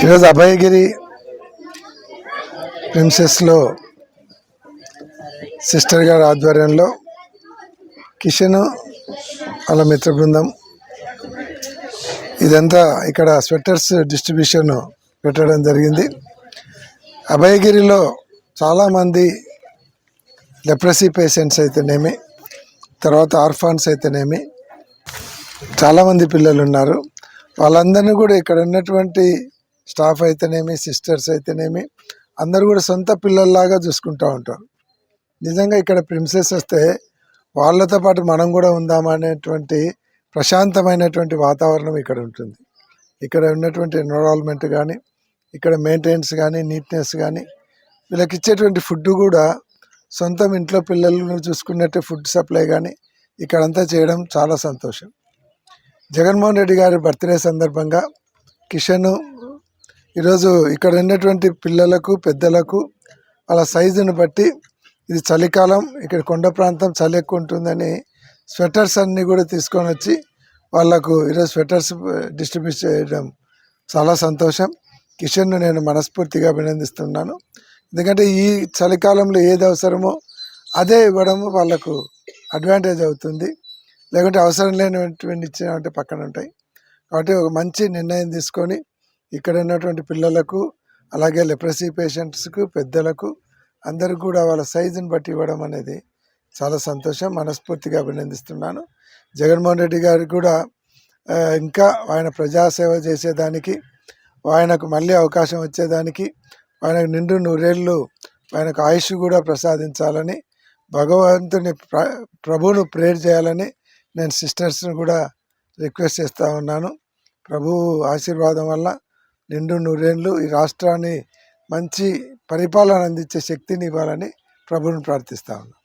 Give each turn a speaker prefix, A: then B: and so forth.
A: ఈరోజు అభయగిరి ప్రిన్సెస్లో సిస్టర్ గారి ఆధ్వర్యంలో కిషన్ వాళ్ళ మిత్ర బృందం ఇదంతా ఇక్కడ స్వెటర్స్ డిస్ట్రిబ్యూషన్ పెట్టడం జరిగింది. అభయగిరిలో చాలామంది లెప్రసీ పేషెంట్స్ అయితేనేమి తర్వాత ఆర్ఫాన్స్ అయితేనేమి చాలామంది పిల్లలు ఉన్నారు వాళ్ళందరినీ కూడా ఇక్కడ ఉన్నటువంటి స్టాఫ్ అయితేనేమి సిస్టర్స్ అయితేనేమి అందరూ కూడా సొంత పిల్లల్లాగా చూసుకుంటూ ఉంటారు. నిజంగా ఇక్కడ ప్రిన్సెస్ వస్తే వాళ్ళతో పాటు మనం కూడా ఉందామా అనేటువంటి ప్రశాంతమైనటువంటి వాతావరణం ఇక్కడ ఉంటుంది. ఇక్కడ ఉన్నటువంటి ఎన్విరాన్మెంట్ కానీ ఇక్కడ మెయింటెనెన్స్ కానీ నీట్నెస్ కానీ వీళ్ళకి ఇచ్చేటువంటి ఫుడ్ కూడా సొంతం ఇంట్లో పిల్లలను చూసుకున్నట్టు ఫుడ్ సప్లై కానీ ఇక్కడంతా చేయడం చాలా సంతోషం. జగన్మోహన్ రెడ్డి గారి బర్త్డే సందర్భంగా కిషన్ ఈరోజు ఇక్కడ ఉన్నటువంటి పిల్లలకు పెద్దలకు వాళ్ళ సైజును బట్టి ఇది చలికాలం ఇక్కడ కొండ ప్రాంతం చలి ఎక్కువ ఉంటుందని స్వెటర్స్ అన్నీ కూడా తీసుకొని వచ్చి వాళ్ళకు ఈరోజు స్వెటర్స్ డిస్ట్రిబ్యూట్ చేయడం చాలా సంతోషం. కిషన్ను నేను మనస్ఫూర్తిగా అభినందిస్తున్నాను. ఎందుకంటే ఈ చలికాలంలో ఏది అవసరమో అదే ఇవ్వడము వాళ్ళకు అడ్వాంటేజ్ అవుతుంది. లేకుంటే అవసరం లేనటువంటి ఇచ్చినటువంటి పక్కన ఉంటాయి. కాబట్టి ఒక మంచి నిర్ణయం తీసుకొని ఇక్కడ ఉన్నటువంటి పిల్లలకు అలాగే లెప్రసీ పేషెంట్స్కు పెద్దలకు అందరికి కూడా వాళ్ళ సైజుని బట్టి ఇవ్వడం అనేది చాలా సంతోషం. మనస్ఫూర్తిగా అభినందిస్తున్నాను. జగన్మోహన్ రెడ్డి గారికి కూడా ఇంకా ఆయన ప్రజాసేవ చేసేదానికి ఆయనకు మళ్ళీ అవకాశం వచ్చేదానికి ఆయనకు నిండు నూరేళ్ళు ఆయనకు ఆయుష్ కూడా ప్రసాదించాలని భగవంతుని ప్ర ప్రభువును ప్రేర్ చేయాలని నేను సిస్టర్స్ని కూడా రిక్వెస్ట్ చేస్తూ ఉన్నాను. ప్రభు ఆశీర్వాదం వల్ల నిండు నూరేళ్ళు ఈ రాష్ట్రాన్ని మంచి పరిపాలన అందించే శక్తిని ఇవ్వాలని ప్రభువుని ప్రార్థిస్తా ఉన్నాను.